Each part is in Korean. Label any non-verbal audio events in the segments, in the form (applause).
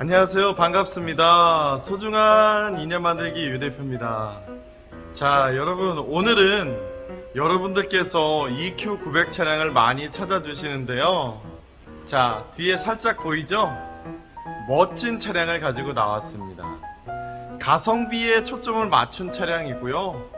안녕하세요. 반갑습니다. 소중한 인연 만들기 유 대표입니다. 자, 여러분, 오늘은 여러분들께서 EQ900 차량을 많이 찾아주시는데요. 자, 뒤에 살짝 보이죠? 멋진 차량을 가지고 나왔습니다. 가성비에 초점을 맞춘 차량이고요.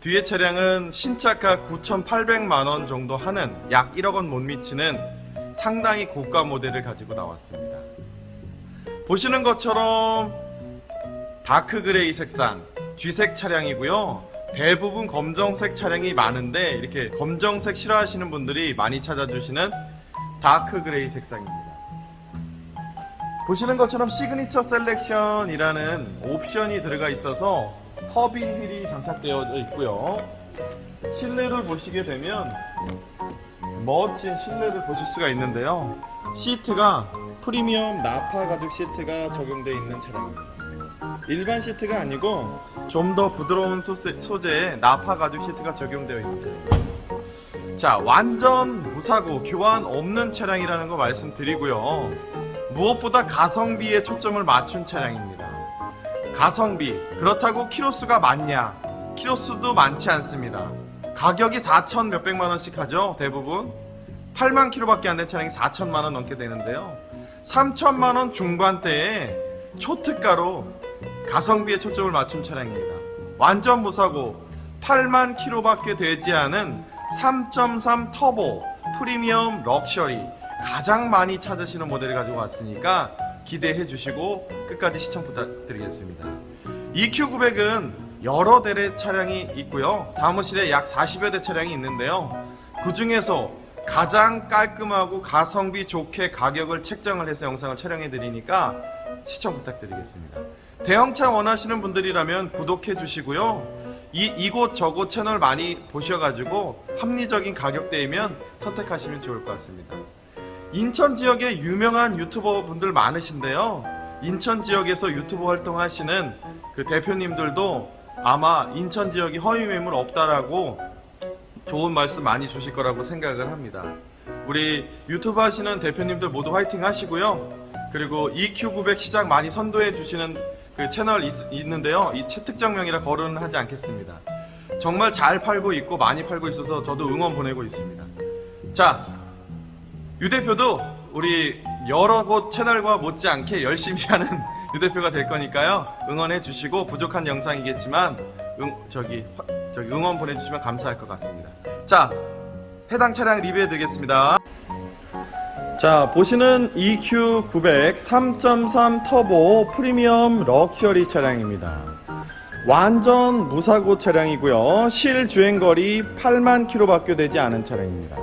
뒤에 차량은 신차가 9,800만원 정도 하는 약 1억 원 못 미치는 상당히 고가 모델을 가지고 나왔습니다. 보시는 것처럼 다크 그레이 색상 쥐색 차량이고요. 대부분 검정색 차량이 많은데 이렇게 검정색 싫어하시는 분들이 많이 찾아주시는 다크 그레이 색상입니다. 보시는 것처럼 시그니처 셀렉션이라는 옵션이 들어가 있어서 터빈 휠이 장착되어 있고요. 실내를 보시게 되면 멋진 실내를 보실 수가 있는데요. 시트가 프리미엄 나파 가죽 시트가 적용되어 있는 차량입니다. 일반 시트가 아니고 좀 더 부드러운 소세, 소재의 나파 가죽 시트가 적용되어 있는 차량입니다. 자, 완전 무사고 교환 없는 차량이라는 거 말씀드리고요. 무엇보다 가성비에 초점을 맞춘 차량입니다. 가성비 그렇다고 키로수가 많냐? 키로수도 많지 않습니다. 가격이 4천 몇백만 원씩 하죠 대부분 8만 킬로밖에 안 된 차량이 4천만 원 넘게 되는데요 3천만 원 중반대에 초특가로 가성비에 초점을 맞춘 차량입니다 완전 무사고 8만 킬로밖에 되지 않은 3.3 터보 프리미엄 럭셔리 가장 많이 찾으시는 모델을 가지고 왔으니까 기대해 주시고 끝까지 시청 부탁드리겠습니다 EQ900은 여러 대의 차량이 있고요. 사무실에 약 40여 대 차량이 있는데요. 그 중에서 가장 깔끔하고 가성비 좋게 가격을 책정을 해서 영상을 촬영해 드리니까 시청 부탁드리겠습니다. 대형차 원하시는 분들이라면 구독해 주시고요. 이, 이곳 저곳 채널 많이 보셔가지고 합리적인 가격대이면 선택하시면 좋을 것 같습니다. 인천 지역에 유명한 유튜버 분들 많으신데요. 인천 지역에서 유튜브 활동하시는 그 대표님들도 아마 인천 지역이 허위 매물 없다라고 좋은 말씀 많이 주실 거라고 생각을 합니다. 우리 유튜브 하시는 대표님들 모두 화이팅 하시고요. 그리고 EQ900 시장 많이 선도해 주시는 그 채널 있, 있는데요. 이 채특정명이라 거론은 하지 않겠습니다. 정말 잘 팔고 있고 많이 팔고 있어서 저도 응원 보내고 있습니다. 자, 유 대표도 우리 여러 곳 채널과 못지않게 열심히 (laughs) 하는 유 대표가 될 거니까요. 응원해 주시고 부족한 영상이겠지만 응, 저기 화- 저기 응원 보내주시면 감사할 것 같습니다. 자, 해당 차량 리뷰해 드리겠습니다. 자, 보시는 EQ900 3.3 터보 프리미엄 럭셔리 차량입니다. 완전 무사고 차량이고요. 실 주행거리 8만 킬로밖에 되지 않은 차량입니다.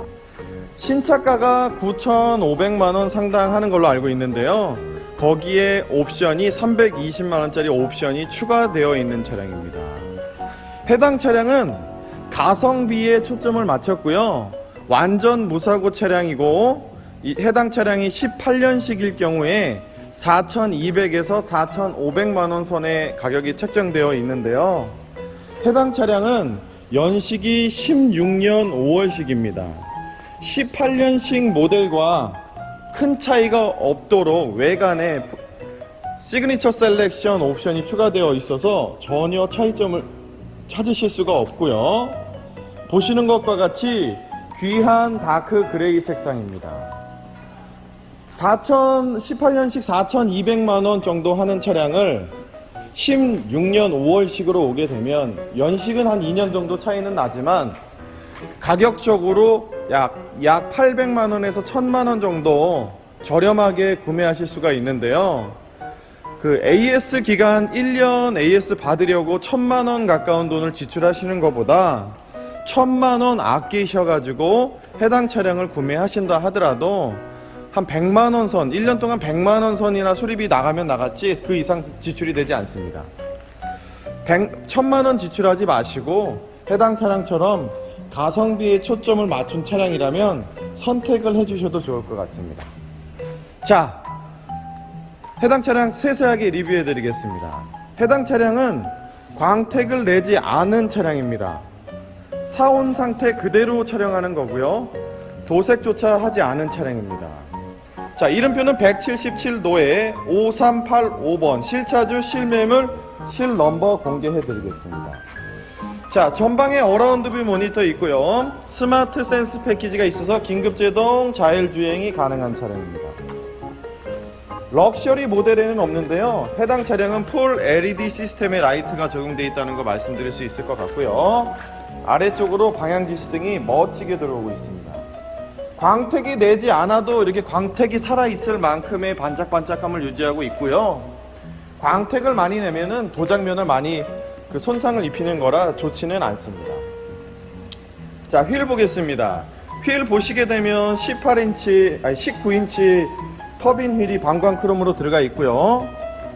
신차가가 9,500만 원 상당 하는 걸로 알고 있는데요. 거기에 옵션이 320만 원짜리 옵션이 추가되어 있는 차량입니다. 해당 차량은 가성비에 초점을 맞췄고요. 완전 무사고 차량이고, 이 해당 차량이 18년식일 경우에 4,200에서 4,500만 원 선의 가격이 책정되어 있는데요. 해당 차량은 연식이 16년 5월식입니다. 18년식 모델과 큰 차이가 없도록 외관에 시그니처 셀렉션 옵션이 추가되어 있어서 전혀 차이점을 찾으실 수가 없고요. 보시는 것과 같이 귀한 다크 그레이 색상입니다. 4천 18년식 4,200만 원 정도 하는 차량을 16년 5월식으로 오게 되면 연식은 한 2년 정도 차이는 나지만 가격적으로 약, 약 800만 원에서 1000만 원 정도 저렴하게 구매하실 수가 있는데요. 그 AS 기간 1년 AS 받으려고 1000만 원 가까운 돈을 지출하시는 것보다 1000만 원 아끼셔가지고 해당 차량을 구매하신다 하더라도 한 100만 원 선, 1년 동안 100만 원 선이나 수리비 나가면 나갔지 그 이상 지출이 되지 않습니다. 100, 1000만 원 지출하지 마시고 해당 차량처럼 가성비에 초점을 맞춘 차량이라면 선택을 해주셔도 좋을 것 같습니다. 자, 해당 차량 세세하게 리뷰해 드리겠습니다. 해당 차량은 광택을 내지 않은 차량입니다. 사온 상태 그대로 촬영하는 거고요. 도색조차 하지 않은 차량입니다. 자, 이름표는 177도에 5385번 실차주 실매물 실넘버 공개해 드리겠습니다. 자, 전방에 어라운드 뷰 모니터 있고요. 스마트 센스 패키지가 있어서 긴급 제동 자율 주행이 가능한 차량입니다. 럭셔리 모델에는 없는데요. 해당 차량은 풀 LED 시스템의 라이트가 적용되어 있다는 거 말씀드릴 수 있을 것 같고요. 아래쪽으로 방향 지시등이 멋지게 들어오고 있습니다. 광택이 내지 않아도 이렇게 광택이 살아있을 만큼의 반짝반짝함을 유지하고 있고요. 광택을 많이 내면은 도장면을 많이 그 손상을 입히는 거라 좋지는 않습니다. 자, 휠 보겠습니다. 휠 보시게 되면 18인치, 아니 19인치 터빈 휠이 방광 크롬으로 들어가 있고요.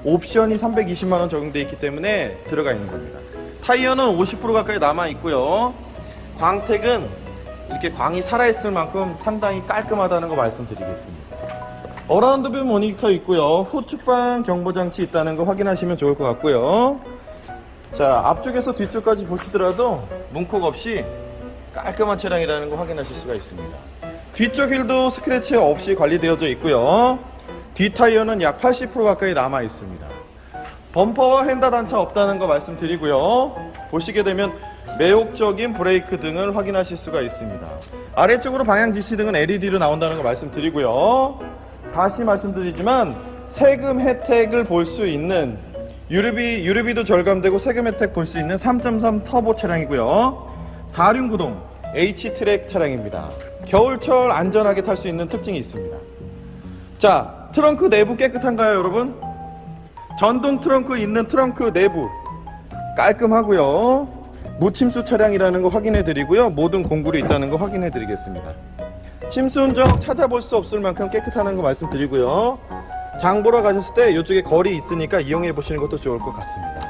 옵션이 320만 원 적용되어 있기 때문에 들어가 있는 겁니다. 타이어는 50% 가까이 남아 있고요. 광택은 이렇게 광이 살아있을 만큼 상당히 깔끔하다는 거 말씀드리겠습니다. 어라운드 뷰 모니터 있고요. 후측방 경보 장치 있다는 거 확인하시면 좋을 것 같고요. 자, 앞쪽에서 뒤쪽까지 보시더라도 문콕 없이 깔끔한 차량이라는 거 확인하실 수가 있습니다. 뒤쪽 휠도 스크래치 없이 관리되어져 있고요. 뒤 타이어는 약 80% 가까이 남아 있습니다. 범퍼와 핸다 단차 없다는 거 말씀드리고요. 보시게 되면 매혹적인 브레이크 등을 확인하실 수가 있습니다. 아래쪽으로 방향 지시 등은 LED로 나온다는 거 말씀드리고요. 다시 말씀드리지만 세금 혜택을 볼 수 있는 유류비 유류비도 절감되고 세금 혜택 볼 수 있는 3.3 터보 차량이고요. 4륜 구동 H 트랙 차량입니다. 겨울철 안전하게 탈 수 있는 특징이 있습니다. 자, 트렁크 내부 깨끗한가요, 여러분? 전동 트렁크 있는 트렁크 내부 깔끔하고요. 무침수 차량이라는 거 확인해 드리고요. 모든 공구리 있다는 거 확인해 드리겠습니다. 침수 흔적 찾아볼 수 없을 만큼 깨끗하다는 거 말씀드리고요. 장 보러 가셨을 때 이쪽에 거리 있으니까 이용해 보시는 것도 좋을 것 같습니다.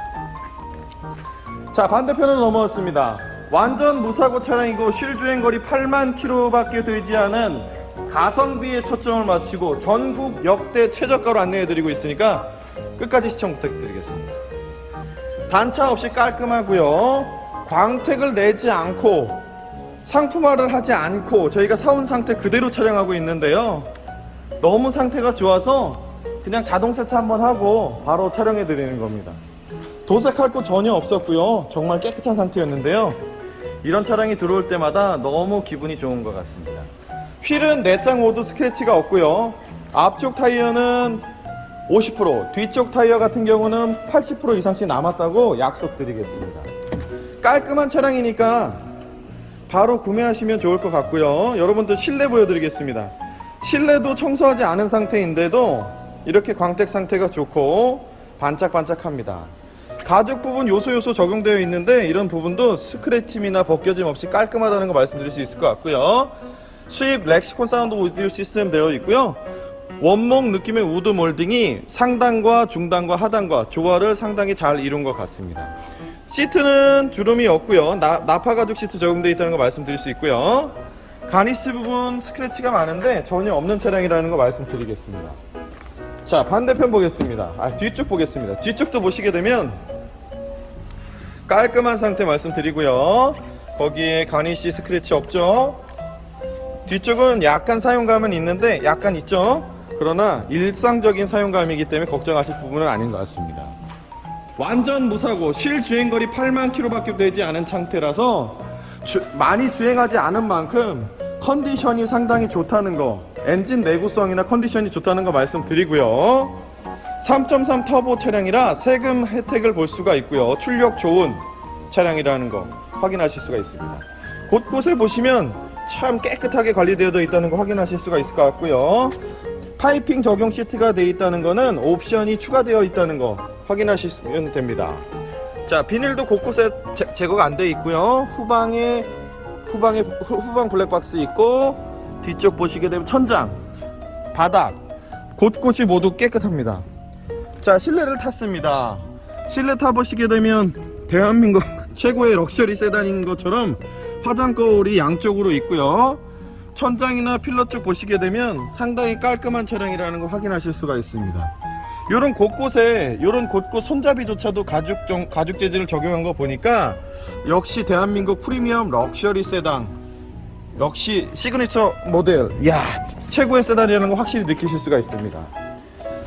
자, 반대편으로 넘어왔습니다. 완전 무사고 차량이고 실주행 거리 8만 킬로밖에 되지 않은 가성비에 초점을 맞추고 전국 역대 최저가로 안내해 드리고 있으니까 끝까지 시청 부탁드리겠습니다. 단차 없이 깔끔하고요. 광택을 내지 않고 상품화를 하지 않고 저희가 사온 상태 그대로 촬영하고 있는데요. 너무 상태가 좋아서 그냥 자동 세차 한번 하고 바로 촬영해 드리는 겁니다. 도색할 거 전혀 없었고요. 정말 깨끗한 상태였는데요. 이런 차량이 들어올 때마다 너무 기분이 좋은 것 같습니다. 휠은 내장 모두 스크래치가 없고요. 앞쪽 타이어는 50%, 뒤쪽 타이어 같은 경우는 80% 이상씩 남았다고 약속드리겠습니다. 깔끔한 차량이니까 바로 구매하시면 좋을 것 같고요. 여러분들 실내 보여드리겠습니다. 실내도 청소하지 않은 상태인데도 이렇게 광택 상태가 좋고 반짝반짝합니다. 가죽 부분 요소 요소 적용되어 있는데 이런 부분도 스크래침이나 벗겨짐 없이 깔끔하다는 거 말씀드릴 수 있을 것 같고요. 수입 렉시콘 사운드 오디오 시스템 되어 있고요. 원목 느낌의 우드 몰딩이 상단과 중단과 하단과 조화를 상당히 잘 이룬 것 같습니다. 시트는 주름이 없고요. 나, 나파 가죽 시트 적용되어 있다는 거 말씀드릴 수 있고요. 가니시 부분 스크래치가 많은데 전혀 없는 차량이라는 거 말씀드리겠습니다. 자 반대편 보겠습니다. 아 뒤쪽 보겠습니다. 뒤쪽도 보시게 되면 깔끔한 상태 말씀드리고요. 거기에 가니시 스크래치 없죠. 뒤쪽은 약간 사용감은 있는데 약간 있죠. 그러나 일상적인 사용감이기 때문에 걱정하실 부분은 아닌 것 같습니다. 완전 무사고 실 주행거리 8만 킬로밖에 되지 않은 상태라서 주- 많이 주행하지 않은 만큼 컨디션이 상당히 좋다는 거 엔진 내구성이나 컨디션이 좋다는 거 말씀드리고요 3.3 터보 차량이라 세금 혜택을 볼 수가 있고요 출력 좋은 차량이라는 거 확인하실 수가 있습니다 곳곳에 보시면 참 깨끗하게 관리되어 있다는 거 확인하실 수가 있을 것 같고요 파이핑 적용 시트가 되어 있다는 거는 옵션이 추가되어 있다는 거 확인하시면 됩니다. 자, 비닐도 곳곳에 제, 제거가 안 되어 있고요. 후방에 후방에 후, 후방 블랙박스 있고 뒤쪽 보시게 되면 천장, 바닥 곳곳이 모두 깨끗합니다. 자, 실내를 탔습니다. 실내 타 보시게 되면 대한민국 (laughs) 최고의 럭셔리 세단인 것처럼 화장 거울이 양쪽으로 있고요. 천장이나 필러 쪽 보시게 되면 상당히 깔끔한 차량이라는 걸 확인하실 수가 있습니다. 요런 곳곳에 요런 곳곳 손잡이조차도 가죽 정, 가죽 재질을 적용한 거 보니까 역시 대한민국 프리미엄 럭셔리 세단 역시 시그니처 모델. 이야, 최고의 세단이라는 거 확실히 느끼실 수가 있습니다.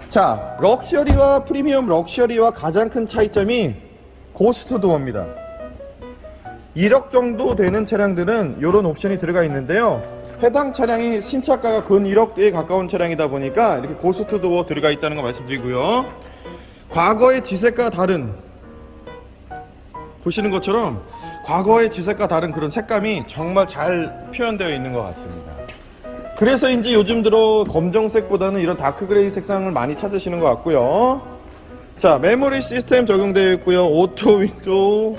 자, 럭셔리와 프리미엄 럭셔리와 가장 큰 차이점이 고스트 도어입니다. 1억 정도 되는 차량들은 이런 옵션이 들어가 있는데요. 해당 차량이 신차가가 근 1억에 가까운 차량이다 보니까 이렇게 고스트 도어 들어가 있다는 거 말씀드리고요. 과거의 지색과 다른 보시는 것처럼 과거의 지색과 다른 그런 색감이 정말 잘 표현되어 있는 것 같습니다. 그래서인지 요즘 들어 검정색보다는 이런 다크 그레이 색상을 많이 찾으시는 것 같고요. 자, 메모리 시스템 적용되어 있고요. 오토 윈도우,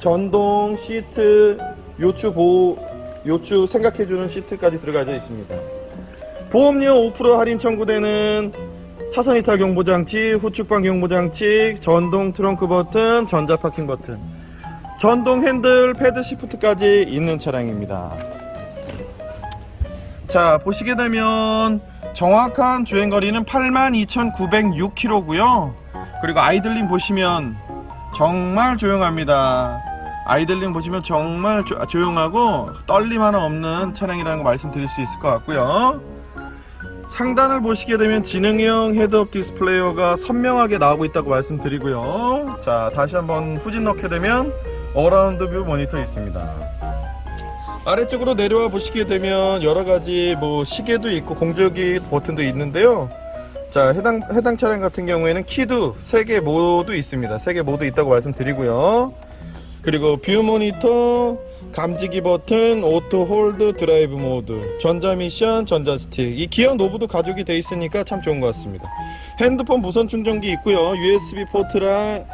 전동 시트, 요추 보호, 요추 생각해주는 시트까지 들어가져 있습니다. 보험료 5% 할인 청구되는 차선 이탈 경보 장치, 후측방 경보 장치, 전동 트렁크 버튼, 전자 파킹 버튼, 전동 핸들, 패드 시프트까지 있는 차량입니다. 자, 보시게 되면 정확한 주행 거리는 82,906km고요. 그리고 아이들림 보시면 정말 조용합니다. 아이들림 보시면 정말 조, 조용하고 떨림 하나 없는 차량이라는 거 말씀드릴 수 있을 것 같고요. 상단을 보시게 되면 지능형 헤드업 디스플레이어가 선명하게 나오고 있다고 말씀드리고요. 자, 다시 한번 후진 넣게 되면 어라운드 뷰 모니터 있습니다. 아래쪽으로 내려와 보시게 되면 여러 가지 뭐 시계도 있고 공조기 버튼도 있는데요. 자, 해당 해당 차량 같은 경우에는 키도 3개 모두 있습니다. 3개 모두 있다고 말씀드리고요. 그리고 뷰 모니터, 감지기 버튼, 오토 홀드, 드라이브 모드, 전자 미션, 전자 스틱. 이 기어 노브도 가족이 돼 있으니까 참 좋은 것 같습니다. 핸드폰 무선 충전기 있고요. USB 포트랑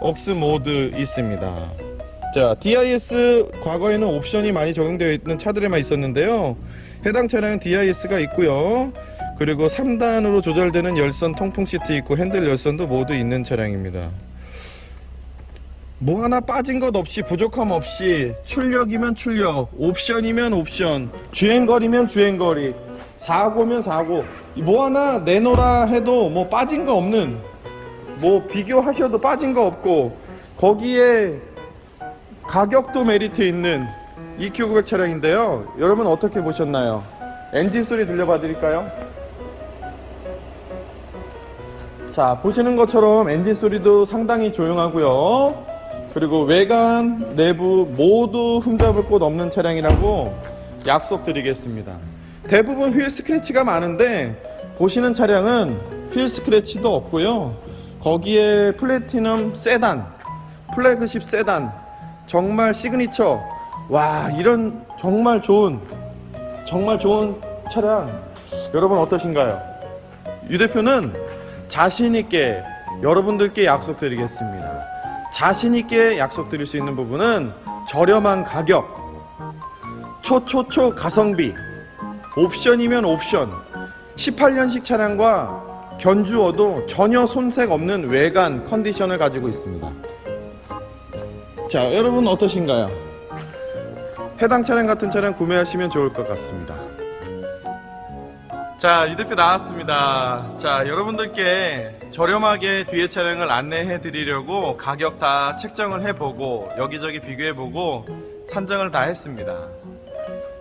억스 모드 있습니다. 자, DIS 과거에는 옵션이 많이 적용되어 있는 차들에만 있었는데요. 해당 차량은 DIS가 있고요. 그리고 3단으로 조절되는 열선 통풍 시트 있고 핸들 열선도 모두 있는 차량입니다. 뭐 하나 빠진 것 없이 부족함 없이 출력이면 출력, 옵션이면 옵션, 주행거리면 주행거리, 사고면 사고. 뭐 하나 내놓으라 해도 뭐 빠진 거 없는, 뭐 비교하셔도 빠진 거 없고 거기에 가격도 메리트 있는 EQ900 차량인데요. 여러분 어떻게 보셨나요? 엔진 소리 들려봐 드릴까요? 자, 보시는 것처럼 엔진 소리도 상당히 조용하고요. 그리고 외관, 내부 모두 흠잡을 곳 없는 차량이라고 약속드리겠습니다. 대부분 휠 스크래치가 많은데 보시는 차량은 휠 스크래치도 없고요. 거기에 플래티넘 세단, 플래그십 세단, 정말 시그니처. 와, 이런 정말 좋은, 정말 좋은 차량. 여러분 어떠신가요? 유 대표는 자신 있게 여러분들께 약속드리겠습니다. 자신 있게 약속드릴 수 있는 부분은 저렴한 가격, 초초초 가성비, 옵션이면 옵션, 18년식 차량과 견주어도 전혀 손색 없는 외관 컨디션을 가지고 있습니다. 자, 여러분 어떠신가요? 해당 차량 같은 차량 구매하시면 좋을 것 같습니다. 자, 유 대표 나왔습니다. 자, 여러분들께 저렴하게 뒤에 차량을 안내해 드리려고 가격 다 책정을 해보고 여기저기 비교해보고 산정을 다 했습니다.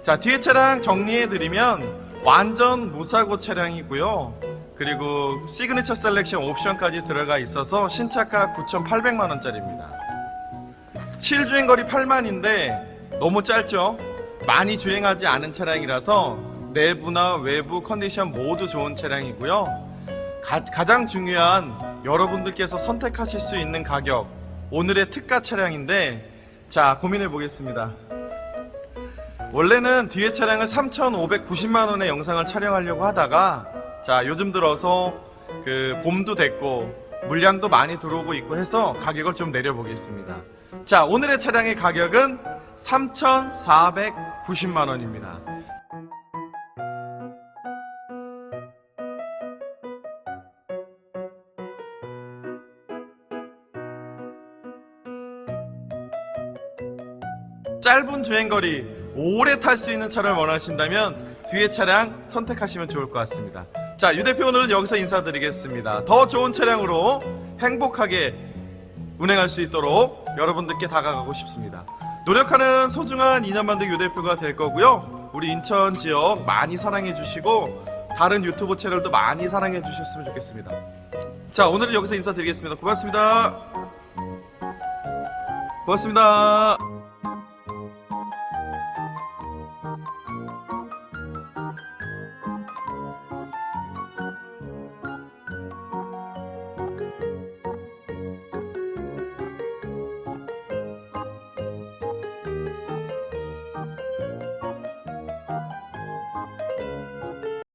자, 뒤에 차량 정리해 드리면 완전 무사고 차량이고요. 그리고 시그니처 셀렉션 옵션까지 들어가 있어서 신차가 9,800만 원짜리입니다. 실주행 거리 8만인데 너무 짧죠? 많이 주행하지 않은 차량이라서 내부나 외부 컨디션 모두 좋은 차량이고요. 가, 가장 중요한 여러분들께서 선택하실 수 있는 가격 오늘의 특가 차량인데 자 고민해 보겠습니다. 원래는 뒤에 차량을 3,590만 원의 영상을 촬영하려고 하다가 자 요즘 들어서 그 봄도 됐고 물량도 많이 들어오고 있고 해서 가격을 좀 내려보겠습니다. 자 오늘의 차량의 가격은 3,490만 원입니다. 짧은 주행거리 오래 탈 수 있는 차를 원하신다면 뒤에 차량 선택하시면 좋을 것 같습니다. 자, 유 대표 오늘은 여기서 인사드리겠습니다. 더 좋은 차량으로 행복하게 운행할 수 있도록 여러분들께 다가가고 싶습니다. 노력하는 소중한 2년 만든 유 대표가 될 거고요. 우리 인천 지역 많이 사랑해 주시고 다른 유튜브 채널도 많이 사랑해 주셨으면 좋겠습니다. 자, 오늘은 여기서 인사드리겠습니다. 고맙습니다. 고맙습니다.